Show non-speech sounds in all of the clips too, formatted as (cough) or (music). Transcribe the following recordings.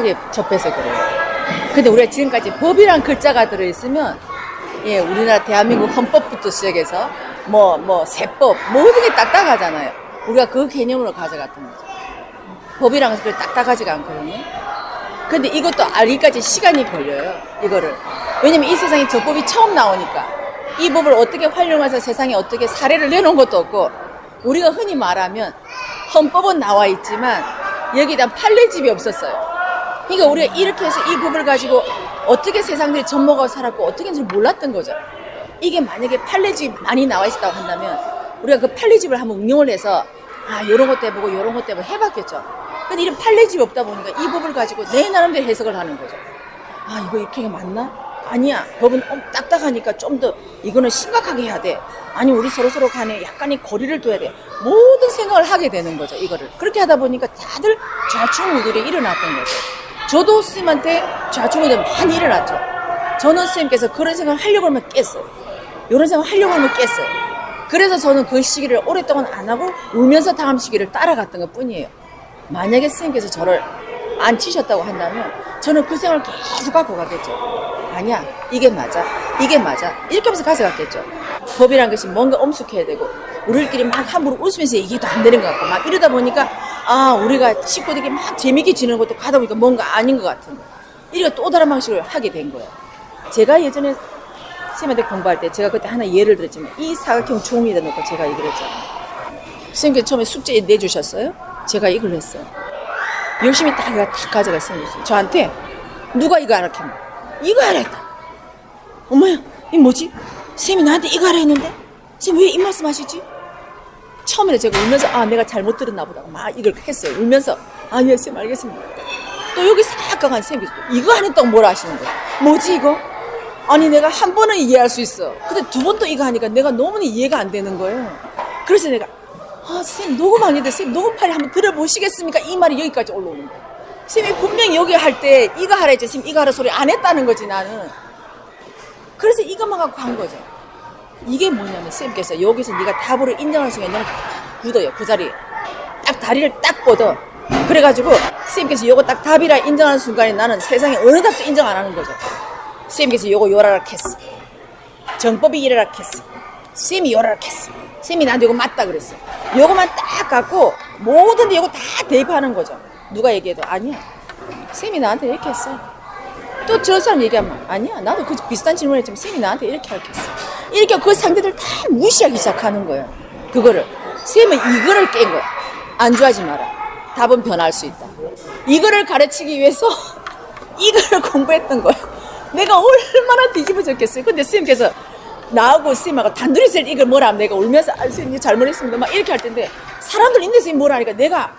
딱딱하게 접해서 그래요. 근데 우리가 지금까지 법이란 글자가 들어있으면 예, 우리나라 대한민국 헌법부터 시작해서 뭐, 뭐, 세법, 모든 게 딱딱하잖아요. 우리가 그 개념으로 가져갔던 거죠. 법이랑 그렇게 딱딱하지가 않거든요. 근데 이것도 알기까지 시간이 걸려요. 이거를. 왜냐면 이 세상에 저 법이 처음 나오니까 이 법을 어떻게 활용해서 세상에 어떻게 사례를 내놓은 것도 없고 우리가 흔히 말하면 헌법은 나와 있지만 여기다 판례집이 없었어요. 그러니까 우리가 이렇게 해서 이 법을 가지고 어떻게 세상들이 젖먹어 살았고 어떻게 했는지 몰랐던 거죠. 이게 만약에 판례집 많이 나와 있었다고 한다면 우리가 그 판례집을 한번 응용을 해서 아 요런 것도 해보고 요런 것도 해보고 해봤겠죠. 근데 이런 판례집이 없다 보니까 이 법을 가지고 내 나름대로 해석을 하는 거죠. 아 이거 이렇게 맞나? 아니야 법은 엄- 딱딱하니까 좀 더 이거는 심각하게 해야 돼 아니 우리 서로 서로 간에 약간의 거리를 둬야 돼 모든 생각을 하게 되는 거죠 이거를 그렇게 하다 보니까 다들 좌충우돌이 일어났던 거죠 저도 스님한테 좌충우돌 많이 일어났죠. 저는 스님께서 그런 생각을 하려고 하면 깼어요. 이런 생각 하려고 하면 깼어요. 그래서 저는 그 시기를 오랫동안 안 하고 울면서 다음 시기를 따라갔던 것 뿐이에요. 만약에 스님께서 저를 안 치셨다고 한다면 저는 그 생활을 계속 갖고 가겠죠. 아니야, 이게 맞아, 이게 맞아. 이렇게 하면서 가져갔겠죠. 법이란 것이 뭔가 엄숙해야 되고 우리끼리 막 함부로 웃으면서 얘기도 안 되는 것 같고 막 이러다 보니까 아 우리가 식구들끼리 막 재밌게 지내는 것도 가다 보니까 뭔가 아닌 것 같은 거. 이렇게 또 다른 방식으로 하게 된 거예요. 제가 예전에 쌤한테 공부할 때 제가 그때 하나 예를 들었지만 이 사각형 종이에다 놓고 제가 얘기를 했잖아요. 선생님께서 처음에 숙제 내주셨어요? 제가 이걸 했어요. 열심히 딱, 내가 다 가져갔어요. 저한테 누가 이거 했나? 이거 했다. 엄마야, 이 뭐지? 쌤이 나한테 이거 하라 했는데? 쌤 왜 이 말씀 하시지? 처음에 제가 울면서 아 내가 잘못 들었나 보다 막 이걸 했어요. 울면서 아 예 쌤 알겠습니다. 또 여기 쌤께서 또 이거 안 했다고 뭐라 하시는 거예요. 뭐지 이거? 아니 내가 한 번은 이해할 수 있어. 근데 두 번 또 이거 하니까 내가 너무나 이해가 안 되는 거예요. 그래서 내가 아, 쌤 녹음하는데 쌤 녹음 파일 한번 들어보시겠습니까? 이 말이 여기까지 올라오는 거야. 쌤이 분명히 여기 할 때 이거 하라 했지 쌤 이거 하라 소리 안 했다는 거지 나는. 그래서 이것만 갖고 간 거죠. 이게 뭐냐면 쌤께서 여기서 네가 답으로 인정할 수가 있는 굳어요. 그 자리에 딱 다리를 딱 뻗어. 그래가지고 쌤께서 요거 딱 답이라 인정하는 순간에 나는 세상에 어느 답도 인정 안 하는 거죠. 쌤께서 요거 요라라 했어 정법이 이래라 했어 쌤이 요라라 했어 쌤이 나한테 요거 맞다 그랬어. 요거만 딱 갖고 모든 데 요거 다 대입하는 거죠. 누가 얘기해도 아니야. 쌤이 나한테 이렇게 했어 또 저 사람 얘기하면 아니야 나도 그 비슷한 질문했지만 쌤이 나한테 이렇게 가르쳤어. 이렇게 그 상대들 다 무시하기 시작하는 거예요. 그거를. 쌤은 이거를 깬 거야. 안주하지 마라. 답은 변할 수 있다. 이거를 가르치기 위해서 (laughs) 이거를 공부했던 거예요 내가 얼마나 뒤집어졌겠어요. 근데 쌤께서 나하고 쌤하고 단둘이 쌤 이걸 뭐라 하면 내가 울면서 아쌤 이거 잘못했습니다. 막 이렇게 할 텐데 사람들 있는 쌤이 뭐라 하니까 내가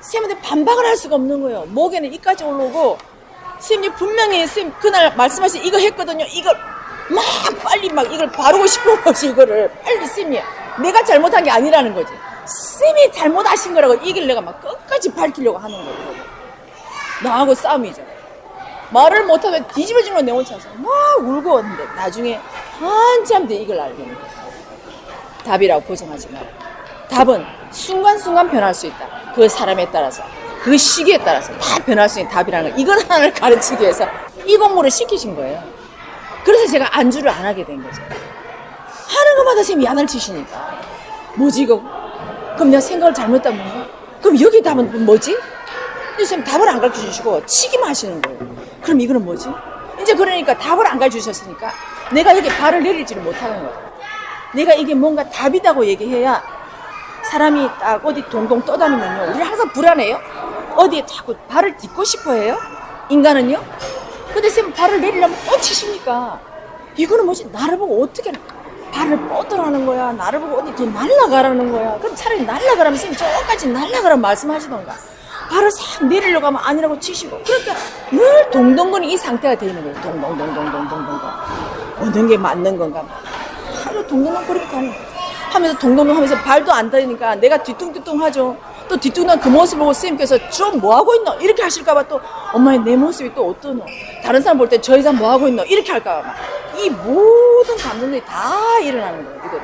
쌤한테 반박을 할 수가 없는 거예요. 목에는 이까지 올라오고 쌤이 분명히 쌤 그날 말씀하신 이거 했거든요. 이걸 막 빨리 막 이걸 바르고 싶은 거지 이거를 빨리 쌤이 내가 잘못한 게 아니라는 거지. 쌤이 잘못하신 거라고 이길 내가 막 끝까지 밝히려고 하는 거예요. 나하고 싸움이죠. 말을 못하면 뒤집어지는 건 내 혼자서 막 울고 왔는데 나중에 한참 뒤에 이걸 알게 된 거예요. 답이라고 고정하지 마라. 답은 순간순간 변할 수 있다. 그 사람에 따라서, 그 시기에 따라서 다 변할 수 있는 답이라는 거. 이걸 하나를 (laughs) 가르치기 위해서 이 공부를 시키신 거예요. 그래서 제가 안주를 안 하게 된 거죠. 하는 것마다 쌤이 야단을 치시니까. 뭐지, 이거? 그럼 내가 생각을 잘못했단 건가? 그럼 여기 답은 뭐지? 쌤 답을 안 가르쳐 주시고 치기만 하시는 거예요. 그럼 이거는 뭐지? 이제 그러니까 답을 안 가르쳐 주셨으니까 내가 여기 발을 내릴지를 못하는 거예요. 내가 이게 뭔가 답이다고 얘기해야 사람이 딱 어디 동동 떠다니면요. 우리 항상 불안해요. 어디에 자꾸 발을 딛고 싶어 해요? 인간은요? 근데 쌤 발을 내리려면 뻗치십니까? 이거는 뭐지? 나를 보고 어떻게 발을 뻗으라는 거야? 나를 보고 어디 더 날라가라는 거야? 그럼 차라리 날라가라면 선생님 저까지 날라가라 말씀하시던가. 발을 싹 내리려고 하면 아니라고 치시고. 그러니까 늘 동동거리 이 상태가 되어 있는 거예요. 동동동동동동동. 어느 게 맞는 건가? 하루 동동동 거리고 가는 하면서 동동동 하면서 발도 안 다니니까 내가 뒤뚱뒤뚱 하죠. 또 뒤뚱한 그 모습을 보고 선생님께서 좀 뭐 하고 있노? 이렇게 하실까봐 또 엄마의 내 모습이 또 어떠노? 다른 사람 볼 때저 여자 뭐 하고 있노? 이렇게 할까봐 막. 이 모든 감정들이 다 일어나는 거예요. 이거를.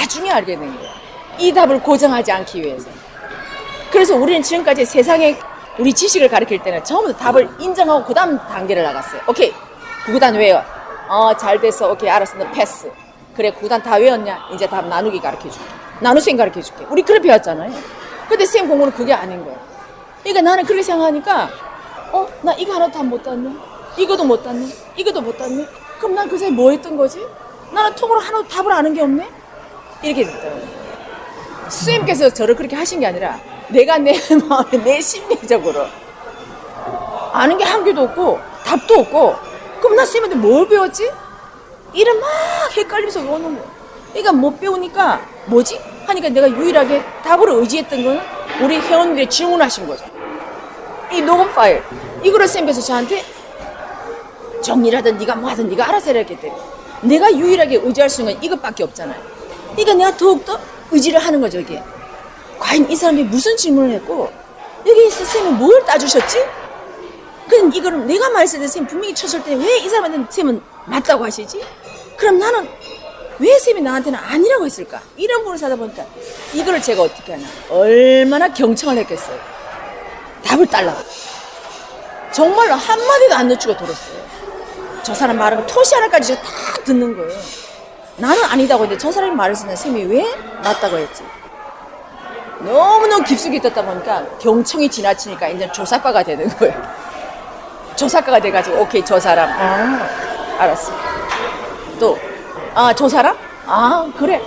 나중에 알게 된 거예요. 이 답을 고정하지 않기 위해서. 그래서 우리는 지금까지 세상에 우리 지식을 가르칠 때는 다 답을 인정하고 그 다음 단계를 나갔어요. 오케이. 구구단 외워. 어, 잘 됐어. 오케이. 알았어. 너 패스. 그래. 구구단 다 외웠냐? 이제 답 나누기 가르쳐 줄게. 나누생 가르쳐 줄게. 우리 그래 배웠잖아요. 근데 쌤 공부는 그게 아닌 거예요. 그러니까 나는 그렇게 생각하니까, 어, 나 이거 하나도 답못 땄네. 이거도 못 땄네. 이것도 못 땄네. 그럼 난그 사이 뭐 했던 거지? 나는 통으로 하나도 답을 아는 게 없네? 이렇게 됐더라고요. 수님께서 저를 그렇게 하신 게 아니라 내가 내 (laughs) 마음에 내 심리적으로 아는 게 한 개도 없고 답도 없고 그럼 나 쌤한테 뭘 배웠지? 이런 막 헷갈리면서 오는 거야. 그러니까 못 배우니까 뭐지? 하니까 내가 유일하게 답을 의지했던 거는 우리 회원들이 질문하신 거죠. 이 녹음 파일 이거를 쌤께서 저한테 정리를 네가 뭐 하든 네가 알아서 해라 했기 때문에 내가 유일하게 의지할 수 있는 건 이것밖에 없잖아요. 그러니까 내가 더욱더 의지를 하는 거죠 이게. 과연 이 사람이 무슨 질문을 했고 여기 쌤이 뭘 따주셨지? 그럼 이거를 내가 말했을 때쌤 분명히 쳤을 때 왜 이 사람한테는 쌤은 맞다고 하시지? 그럼 나는 왜 쌤이 나한테는 아니라고 했을까? 이런 부분을 사다 보니까 이거를 제가 어떻게 하나 얼마나 경청을 했겠어요. 답을 달라고. 정말로 한마디도 안 늦추고 들었어요. 저 사람 말하면 토시 하나까지 다 듣는 거예요. 나는 아니다고 했는데 저 사람이 때 쌤이 왜 맞다고 했지? 너무너무 깊숙이 듣다 보니까 경청이 지나치니까 이제 조사과가 되는 거예요. 조사과가 돼가지고 오케이 저 사람 아 알았어. 또 아 저 사람? 아 그래.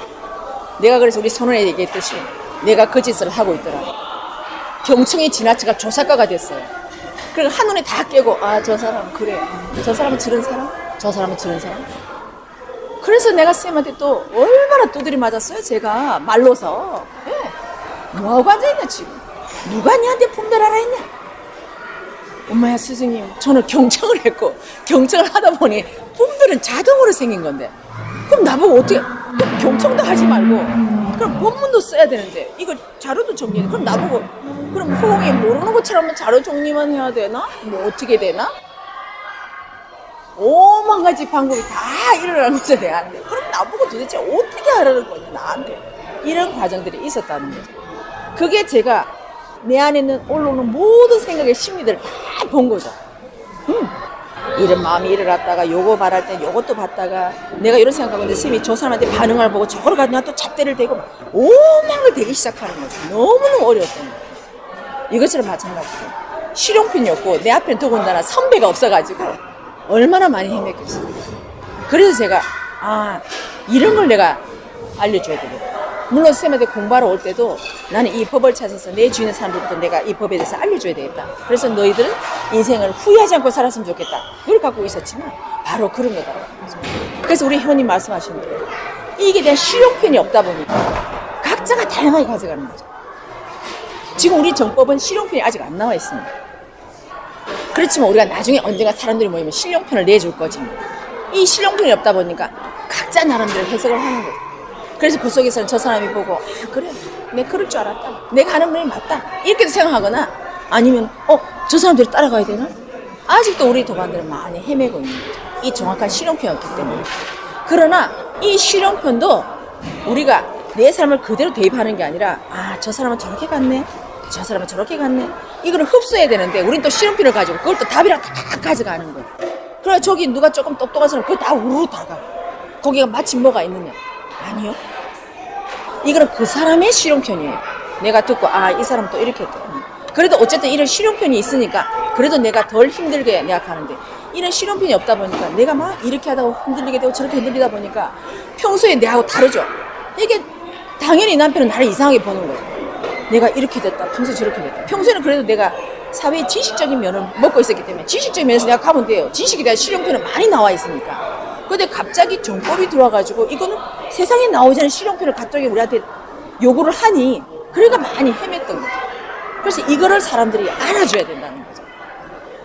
내가 그래서 우리 선원에 얘기했듯이 내가 그 짓을 하고 있더라. 경청이 지나치가 조사과가 됐어요. 그리고 한눈에 다 깨고 아 저 사람 그래. 저 사람은 저런 사람? 저 사람은 저런 사람? 그래서 내가 쌤한테 또 얼마나 두드리 맞았어요 제가. 말로서. 예. 뭐하고 앉아있냐 지금? 누가 니한테 분별하라 했냐? 엄마야 스승님 저는 경청을 했고 경청을 하다 보니 분별은 자동으로 생긴 건데 그럼 나보고 어떻게 경청도 하지 말고 그럼 본문도 써야 되는데 이거 자료도 정리해. 그럼 나보고 그럼 호응이 모르는 것처럼 자료 정리만 해야 되나? 뭐 어떻게 되나? 오만 가지 방법이 다 일어나는 거죠 내한테 그럼 나보고 도대체 어떻게 하라는 거냐 나한테. 이런 과정들이 있었다는 거죠. 그게 제가 내 안에 있는 올라오는 모든 생각의 심리들을 다 본 거죠. 음. 이런 마음이 일어났다가 요거 말할 때 요것도 봤다가 내가 이런 생각하고 있는데 쌤이 저 사람한테 반응을 보고 저걸 가지고 또 잣대를 대고 걸 대기 시작하는 거죠 너무너무 어려웠던 거예요 이것처럼 마찬가지로 실용편이 없고 내 앞에는 더군다나 선배가 없어가지고 얼마나 많이 헤맸겠어요. 그래서 제가 아 이런 걸 내가 알려줘야 되겠다. 물론 쌤한테 공부하러 올 때도 나는 이 법을 찾아서 내 주위의 사람들부터 내가 이 법에 대해서 알려줘야 되겠다. 그래서 너희들은 인생을 후회하지 않고 살았으면 좋겠다. 그걸 갖고 있었지만 바로 그런 거더라고요. 그래서 우리 회원님 말씀하신 대로 이게 대한 실용편이 없다 보니까 각자가 다양하게 가져가는 거죠. 지금 우리 정법은 실용편이 아직 안 나와 있습니다. 그렇지만 우리가 나중에 언젠가 사람들이 모이면 실용편을 내줄 거지. 뭐. 이 실용편이 없다 보니까 각자 나름대로 해석을 하는 거죠. 그래서 그 속에서는 저 사람이 보고, 아, 그래. 내 그럴 줄 알았다. 내가 하는 말이 맞다. 이렇게도 생각하거나 아니면, 어, 저 사람들이 따라가야 되나? 아직도 우리 도반들은 많이 헤매고 있는 거죠. 이 정확한 실용편이었기 때문에. 그러나 이 실용편도 우리가 내 삶을 그대로 대입하는 게 아니라, 아, 저 사람은 저렇게 갔네. 저 사람은 저렇게 갔네. 이거를 흡수해야 되는데, 우린 또 실험핀을 가지고 그걸 또 답이랑 다 가져가는 거야. 그래, 저기 누가 조금 똑똑한 사람, 그거 다 우르르 다 가. 거기가 마침 뭐가 있느냐? 아니요. 이거는 그 사람의 실용편이에요. 내가 듣고, 아, 이 사람 또 이렇게 했다. 그래도 어쨌든 이런 실용편이 있으니까, 그래도 내가 덜 힘들게 내가 가는데, 이런 실용편이 없다 보니까, 내가 막 이렇게 하다가 흔들리게 되고 저렇게 흔들리다 보니까, 평소에 내하고 다르죠? 이게, 당연히 남편은 나를 이상하게 보는 거죠. 내가 이렇게 됐다. 평소에 저렇게 됐다. 평소에는 그래도 내가 사회의 지식적인 면을 먹고 있었기 때문에 지식적인 면에서 내가 가면 돼요. 지식에 대한 실용편은 많이 나와 있으니까. 근데 갑자기 정법이 들어와가지고 이거는 세상에 나오지 않은 실용편을 갑자기 우리한테 요구를 하니 그래가 많이 헤맸던 거죠. 그래서 이거를 사람들이 알아줘야 된다는 거죠.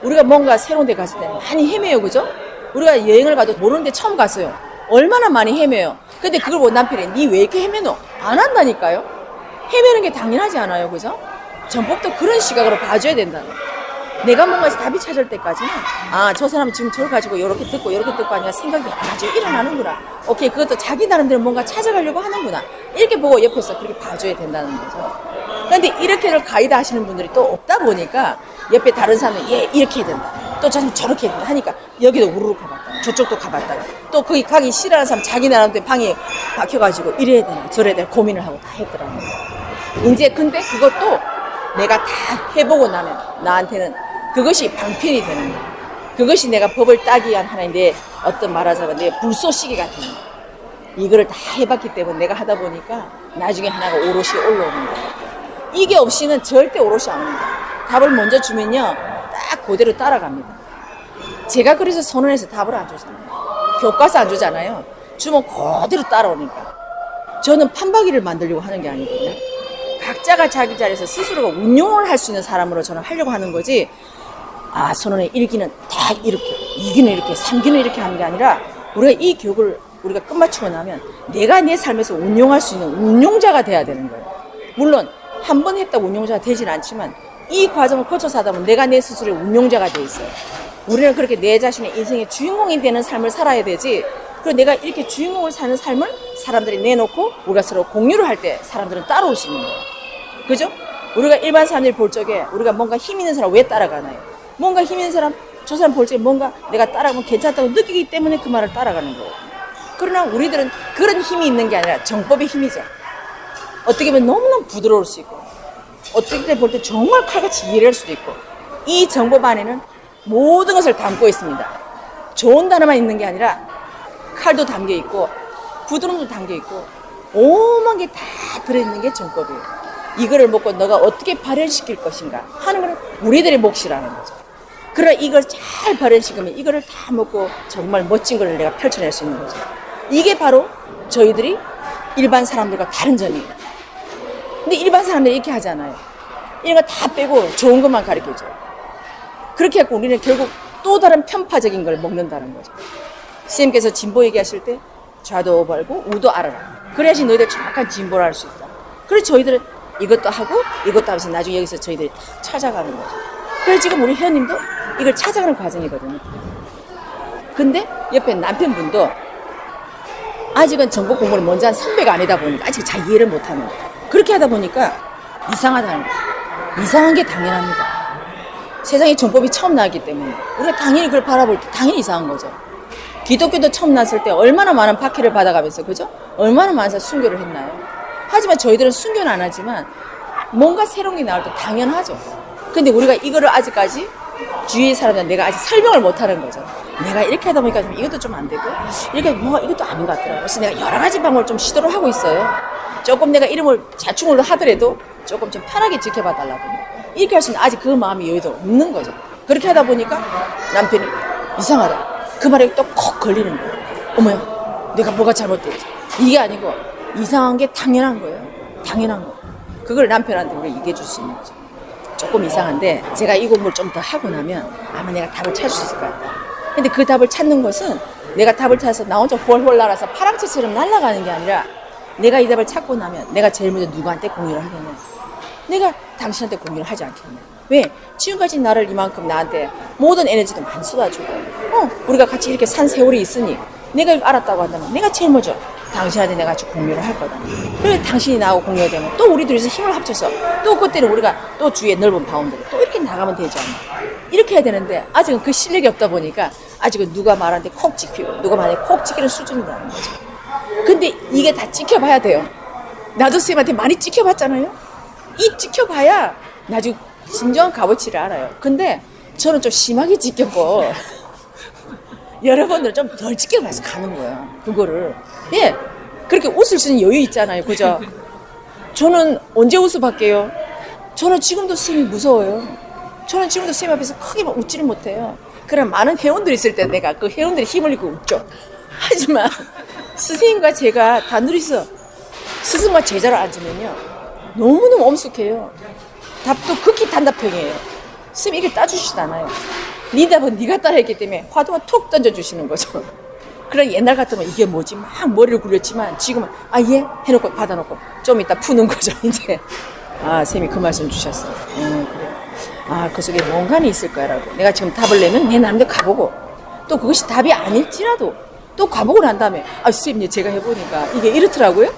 우리가 뭔가 새로운 데 갔을 때는 많이 헤매요. 그죠? 우리가 여행을 가도 모르는 데 처음 갔어요. 얼마나 많이 헤매요. 근데 그걸 보고 남편이 니 왜 이렇게 헤매노? 안 한다니까요. 헤매는 게 당연하지 않아요, 그죠? 전법도 그런 시각으로 봐줘야 된다는 거예요. 내가 뭔가 답이 찾을 때까지는 아 저 사람 지금 저를 가지고 이렇게 듣고 이렇게 듣고 하니까 생각이 아주 일어나는구나. 오케이 그것도 자기 나름대로 뭔가 찾아가려고 하는구나. 이렇게 보고 옆에서 그렇게 봐줘야 된다는 거죠. 근데 이렇게를 가이드 하시는 분들이 또 없다 보니까 옆에 다른 사람은 얘 이렇게 해야 된다. 또 저는 저렇게 해야 된다 하니까 여기도 우르르 가봤다. 저쪽도 가봤다가 또 거기 가기 싫어하는 사람 자기 나름대로 방에 박혀가지고 이래야 되나 저래야 되나 고민을 하고 다 했더라고요. 이제 근데 그것도 내가 다 해보고 나면 나한테는 그것이 방편이 되는 거야. 그것이 내가 법을 따기 위한 하나의 내 어떤 말하자면 내 불쏘시개 같은 거. 이거를 다 해봤기 때문에 내가 하다 보니까 나중에 하나가 오롯이 올라오는 거야. 이게 없이는 절대 오롯이 안 옵니다. 답을 먼저 주면요. 딱 그대로 따라갑니다. 제가 그래서 선언해서 답을 안 주잖아요. 교과서 안 주잖아요. 주면 그대로 따라오니까. 저는 판박이를 만들려고 하는 게 아니거든요. 각자가 자기 자리에서 스스로가 운용을 할 수 있는 사람으로 저는 하려고 하는 거지. 아, 선언의 1기는 다 이렇게, 2기는 이렇게, 3기는 이렇게 하는 게 아니라 우리가 이 교육을 우리가 끝마치고 나면 내가 내 삶에서 운용할 수 있는 운용자가 돼야 되는 거예요. 물론 한 번 했다고 운용자가 되진 않지만 이 과정을 거쳐서 하다 보면 내가 내 스스로의 운용자가 돼 있어요. 우리는 그렇게 내 자신의 인생의 주인공이 되는 삶을 살아야 되지. 그리고 내가 이렇게 주인공을 사는 삶을 사람들이 내놓고 우리가 서로 공유를 할 때 사람들은 따라올 수 있는 거예요. 그죠? 우리가 일반 사람들이 볼 적에 우리가 뭔가 힘 있는 사람 왜 따라가나요? 뭔가 힘 있는 사람, 저 사람 볼 적에 뭔가 내가 따라가면 괜찮다고 느끼기 때문에 그 말을 따라가는 거예요. 그러나 우리들은 그런 힘이 있는 게 아니라 정법의 힘이죠. 어떻게 보면 너무너무 부드러울 수 있고, 어떻게 때볼때 정말 칼같이 이해할 수도 있고, 이 정법 안에는 모든 것을 담고 있습니다. 좋은 단어만 있는 게 아니라 칼도 담겨 있고, 부드러움도 담겨 있고, 오만 게 다 들어있는 게 정법이에요. 이거를 먹고 너가 어떻게 발현시킬 것인가 하는 거는 우리들의 몫이라는 거죠. 그러나 이걸 잘 발현시키면 이거를 다 먹고 정말 멋진 걸 내가 펼쳐낼 수 있는 거죠. 이게 바로 저희들이 일반 사람들과 다른 점이에요. 근데 일반 사람들이 이렇게 하잖아요. 이런 거 다 빼고 좋은 것만 가르쳐줘요. 그렇게 해서 우리는 결국 또 다른 편파적인 걸 먹는다는 거죠. 선생님께서 진보 얘기하실 때 좌도 벌고 우도 알아라. 그래야지 너희들 정확한 진보를 할 수 있다. 그래서 저희들은 이것도 하고 이것도 하면서 나중에 여기서 저희들이 다 찾아가는 거죠. 그래서 지금 우리 회원님도 이걸 찾아가는 과정이거든요. 근데 옆에 남편분도 아직은 정보 공부를 먼저 한 선배가 아니다 보니까 아직 잘 이해를 못하는 거예요. 그렇게 하다 보니까 이상하다는 거예요. 이상한 게 당연합니다. 세상에 정법이 처음 나왔기 때문에 우리가 당연히 그걸 바라볼 때 당연히 이상한 거죠. 기독교도 처음 났을 때 얼마나 많은 박해를 받아가면서 그죠? 얼마나 많은 순교를 했나요? 하지만 저희들은 순교는 안 하지만 뭔가 새로운 게 나올 때 당연하죠. 근데 우리가 이거를 아직까지 주위의 사람들 내가 아직 설명을 못 하는 거죠. 내가 이렇게 하다 보니까 좀 이것도 좀 안 되고 이렇게 뭐 이것도 아닌 것 같더라고요. 그래서 내가 여러 가지 방법을 좀 시도를 하고 있어요. 조금 내가 이름을 자충으로 하더라도 조금 좀 편하게 지켜봐 달라고. 이렇게 할수 있는 아직 그 마음이 여기도 없는 거죠. 그렇게 하다 보니까 남편이 이상하다. 그 말에 또 콕 걸리는 거예요. 어머야, 내가 뭐가 잘못됐지? 이게 아니고 이상한 게 당연한 거예요. 당연한 거. 그걸 남편한테 우리가 얘기해 줄 수 있는 거죠. 조금 이상한데 제가 이 공부를 좀 더 하고 나면 아마 내가 답을 찾을 수 있을 것 같다. 근데 그 답을 찾는 것은 내가 답을 찾아서 나 혼자 홀홀 날아서 파랑새처럼 날아가는 게 아니라 내가 이 답을 찾고 나면 내가 제일 먼저 누구한테 공유를 하겠냐. 내가 당신한테 공유를 하지 않겠냐. 왜? 지금까지 나를 이만큼 나한테 모든 에너지도 많이 쏟아주고, 어, 우리가 같이 이렇게 산 세월이 있으니 내가 알았다고 한다면 내가 제일 먼저 당신한테 내가 같이 공유를 할 거다. 그래 당신이 나하고 공유가 되면 또 우리 둘이서 힘을 합쳐서 또 그때는 우리가 또 주위에 넓은 바운드로 또 이렇게 나가면 되지 않나. 이렇게 해야 되는데 아직은 그 실력이 없다 보니까 아직은 누가 말하는데 콕 지키고 누가 말하는데 콕 지키는 수준이라는 거죠. 근데 이게 다 지켜봐야 돼요. 나도 쌤한테 많이 지켜봤잖아요. 이 지켜봐야 나중에 진정한 값어치를 알아요. 근데 저는 좀 심하게 지켰고 (laughs) 여러분들 좀덜 지켜봐서 가는 거예요. 그거를. 예. 그렇게 웃을 수 있는 여유 있잖아요. 그죠? 저는 언제 웃어봤게요? 저는 지금도 쌤이 무서워요. 저는 지금도 쌤 앞에서 크게 막 웃지를 못해요. 그럼 많은 회원들이 있을 때 내가 그 회원들이 힘을 잃고 웃죠. 하지만 스승님과 제가 단둘이서 스승과 제자를 앉으면요. 너무너무 엄숙해요. 답도 극히 단답형이에요. 쌤이 이게 따주시잖아요. 네 답은 네가 따라했기 때문에 화두가 톡 던져주시는 거죠. 그래 옛날 같으면 이게 뭐지 막 머리를 굴렸지만 지금은 아 예 해놓고 받아놓고 좀 이따 푸는 거죠 (laughs) 이제 아 쌤이 그 말씀 주셨어요. 음 그래. 아그 속에 뭔가는 있을 거야라고. 내가 지금 답을 내면 내 나름대로 가보고 또 그것이 답이 아닐지라도 또 가보고 난 다음에 아쌤 제가 해보니까 이게 이렇더라고요.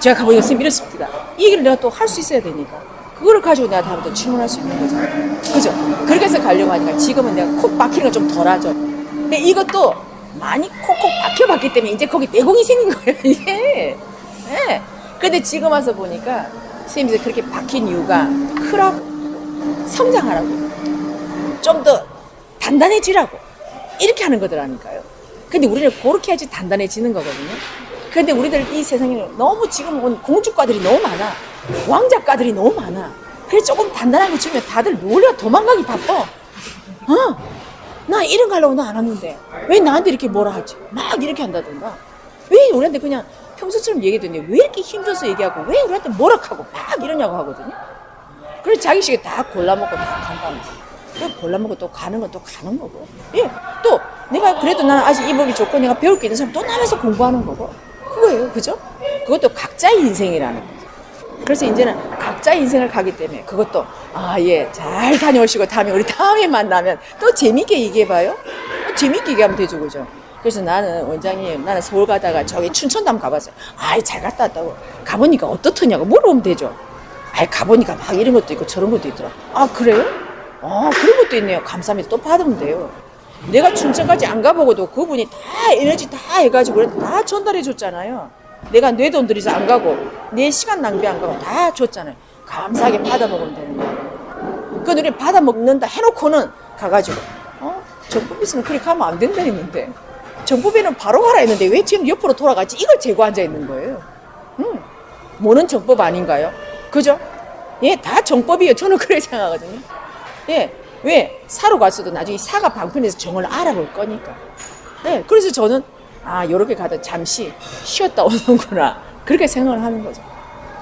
제가 가보니까 쌤 이렇습니다. 이 얘기를 내가 또 할 수 있어야 되니까. 그거를 가지고 내가 다음부터 질문할 수 있는 거잖아. 그죠? 그렇게 해서 가려고 하니까 지금은 내가 콕 박히는 건 좀 덜하죠. 근데 이것도 많이 콕콕 박혀봤기 때문에 이제 거기 내공이 생긴 거예요, (laughs) 이게. 예. 근데 지금 와서 보니까 선생님이 그렇게 박힌 이유가 크라고, 성장하라고, 좀 더 단단해지라고, 이렇게 하는 거더라니까요. 근데 우리는 그렇게 해야지 단단해지는 거거든요. 근데 우리들 이 세상에 너무 지금 온 공주과들이 너무 많아. 왕자과들이 너무 많아. 그래서 조금 단단한 거 주면 다들 놀려 도망가기 바빠. 어? 나 이런 거 하려고 나 안 왔는데. 왜 나한테 이렇게 뭐라 하지? 막 이렇게 한다든가. 왜 우리한테 그냥 평소처럼 얘기했더니 왜 이렇게 힘줘서 얘기하고 왜 우리한테 뭐라 하고 막 이러냐고 하거든요. 그래서 자기식에 다 골라먹고 다 간다는 거예요. 그 골라먹고 또 가는 건 또 가는 거고. 예. 또 내가 그래도 나는 아직 이 법이 좋고 내가 배울 게 있는 사람 또 나와서 공부하는 거고. 그거예요. 그죠? 그것도 각자의 인생이라는 거죠. 그래서 이제는 각자의 인생을 가기 때문에 그것도 아, 예, 잘 다녀오시고 다음에 우리 다음에 만나면 또 재밌게 얘기해봐요. 또 재밌게 얘기하면 되죠. 그죠? 그래서 나는 원장님, 나는 서울 가다가 저기 한번 가봤어요. 아이, 잘 갔다 왔다고. 가보니까 어떻더냐고 물어보면 되죠. 아이, 가보니까 막 이런 것도 있고 저런 것도 있더라. 아, 그래요? 아, 그런 것도 있네요. 감사합니다. 또 받으면 돼요. 내가 춘천까지 안 가보고도 그분이 다 에너지 다 해가지고 다 전달해 줬잖아요. 내가 내 돈 들여서 안 가고 내 시간 낭비 안 가고 다 줬잖아요. 감사하게 받아 먹으면 되는 거예요. 그 우리 받아 먹는다 해놓고는 가가지고 어 정법 있으면 그렇게 하면 안 된다 했는데 정법에는 바로 가라 했는데 왜 지금 옆으로 돌아가지 이걸 재고 앉아 있는 거예요. 음, 뭐는 정법 아닌가요? 그죠? 예, 다 정법이에요. 저는 (laughs) 그렇게 생각하거든요. 예, 왜 사로 갔어도 나중에 사가 방편에서 정을 알아볼 거니까. 네, 그래서 저는 아, 요렇게 가다 잠시 쉬었다 오는구나. 그렇게 생각을 하는 거죠.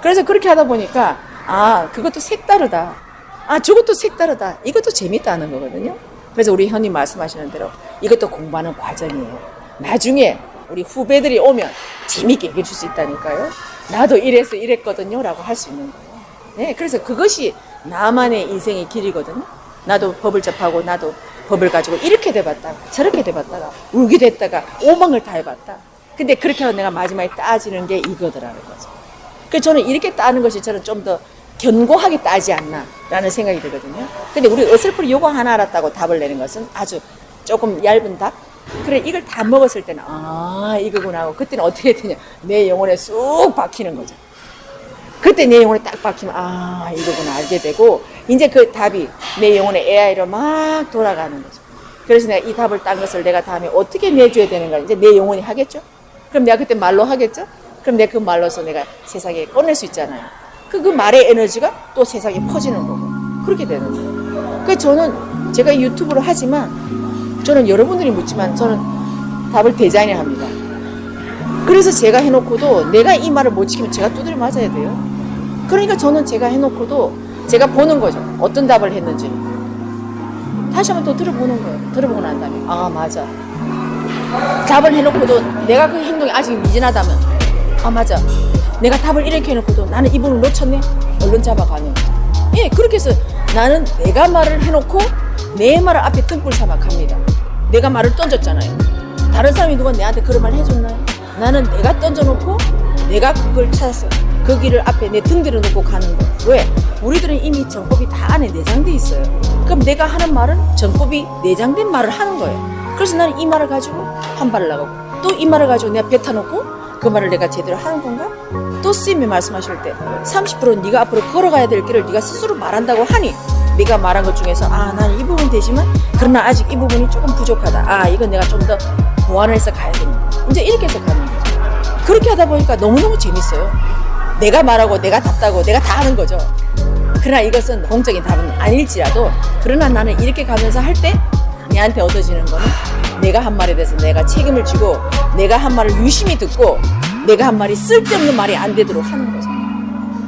그래서 그렇게 하다 보니까 아, 그것도 색다르다. 아, 저것도 색다르다. 이것도 재밌다는 거거든요. 그래서 우리 현님 말씀하시는 대로 이것도 공부하는 과정이에요. 나중에 우리 후배들이 오면 재밌게 얘기해 줄 수 있다니까요. 나도 이래서 이랬거든요. 라고 할 수 있는 거예요. 네, 그래서 그것이 나만의 인생의 길이거든요. 나도 법을 접하고 나도 법을 가지고 이렇게 돼봤다가 저렇게 돼봤다가 울기도 했다가 오망을 다 해봤다. 근데 그렇게 하고 내가 마지막에 따지는 게 이거더라는 거죠. 그래서 저는 이렇게 따는 것이 저는 좀 더 견고하게 따지 않나라는 생각이 들거든요. 근데 우리 어설프게 요거 하나 알았다고 답을 내는 것은 아주 조금 얇은 답? 그래, 이걸 다 먹었을 때는, 아, 이거구나 하고, 그때는 어떻게 되냐. 내 영혼에 쑥 박히는 거죠. 그때 내 영혼에 딱 박히면 아 이거구나 알게 되고 이제 그 답이 내 영혼의 AI로 막 돌아가는 거죠. 그래서 내가 이 답을 딴 것을 내가 다음에 어떻게 내줘야 되는가 이제 내 영혼이 하겠죠. 그럼 내가 그때 말로 하겠죠. 그럼 내가 그 말로서 내가 세상에 꺼낼 수 있잖아요. 그, 그 말의 에너지가 또 세상에 퍼지는 거고 그렇게 되는 거예요. 그래서 저는 제가 유튜브를 하지만 저는 여러분들이 묻지만 저는 답을 디자인을 합니다. 그래서 제가 해놓고도 내가 이 말을 못 지키면 제가 두드려 맞아야 돼요. 그러니까 저는 제가 해놓고도 제가 보는 거죠. 어떤 답을 했는지. 다시 한번 또 들어보는 거예요. 들어보고 난 다음에. 아, 맞아. 답을 해놓고도 내가 그 행동이 아직 미진하다면. 아, 맞아. 내가 답을 이렇게 해놓고도 나는 이분을 놓쳤네? 얼른 잡아가는. 예, 그렇게 해서 나는 내가 말을 해놓고 내 말을 앞에 등불 삼아 갑니다. 내가 말을 던졌잖아요. 다른 사람이 누가 내한테 그런 말 해줬나요? 나는 내가 던져놓고 내가 그걸 찾았어. 그 길을 앞에 내 등대로 놓고 가는 거. 왜? 우리들은 이미 정법이 다 안에 내장돼 있어요. 그럼 내가 하는 말은 정법이 내장된 말을 하는 거예요. 그래서 나는 이 말을 가지고 한 발을 나가고 또 이 말을 가지고 내가 뱉어놓고 그 말을 내가 제대로 하는 건가? 또 스님이 말씀하실 때 30%는 네가 앞으로 걸어가야 될 길을 네가 스스로 말한다고 하니 네가 말한 것 중에서 아 나는 이 부분 되지만 그러나 아직 이 부분이 조금 부족하다. 아 이건 내가 좀 더 보완을 해서 가야 되는 이제 이렇게 해서 가는 거죠. 그렇게 하다 보니까 너무너무 재밌어요. 내가 말하고 내가 답다고 내가 다 하는 거죠. 그러나 이것은 공적인 답은 아닐지라도 그러나 나는 이렇게 가면서 할 때 내한테 얻어지는 거는 내가 한 말에 대해서 내가 책임을 지고 내가 한 말을 유심히 듣고 내가 한 말이 쓸데없는 말이 안 되도록 하는 거죠.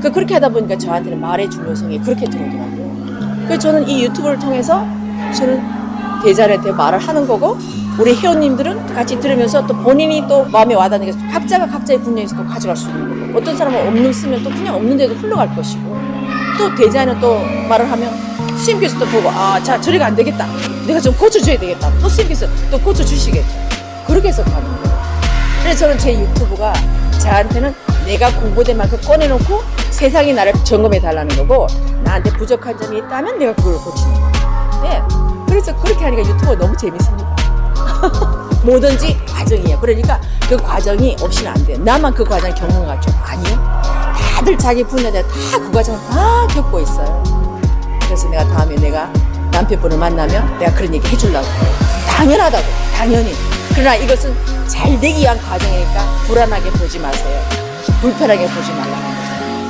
그 그렇게 하다 보니까 저한테는 말의 중요성이 그렇게 들어오더라고요. 그래서 저는 이 유튜브를 통해서 저는 대자한테 말을 하는 거고 우리 회원님들은 같이 들으면서 또 본인이 또 마음에 와닿는 게 각자가 각자의 분야에서 또 가져갈 수 있는 거고 어떤 사람은 없는 쓰면 또 그냥 없는 데도 흘러갈 것이고 또 대자는 또 말을 하면 스님께서 또 보고 아 자 저리가 안 되겠다 내가 좀 고쳐줘야 되겠다 또 스님께서 또 고쳐주시겠죠 그렇게 해서 가는 거예요 그래서 저는 제 유튜브가 저한테는 내가 공부된 만큼 꺼내놓고 세상이 나를 점검해 달라는 거고 나한테 부족한 점이 있다면 내가 그걸 고치는 거예요. 네. 그래서 그렇게 하니까 유튜브가 너무 재밌습니다. (laughs) 뭐든지 과정이에요. 그러니까 그 과정이 없이는 안 돼요. 나만 그 과정 겪는 것 같죠? 아니요. 다들 자기 분야에 다 그 과정을 다 겪고 있어요. 그래서 내가 다음에 내가 남편분을 만나면 내가 그런 얘기 해주려고. 당연하다고. 당연히. 그러나 이것은 잘 되기 위한 과정이니까 불안하게 보지 마세요. 불편하게 보지 거죠.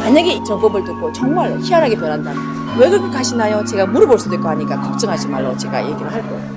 만약에 정법을 듣고 정말 희한하게 변한다면 왜 그렇게 가시나요? 제가 물어볼 수도 있고 하니까 걱정하지 말라고 제가 얘기를 할 거예요.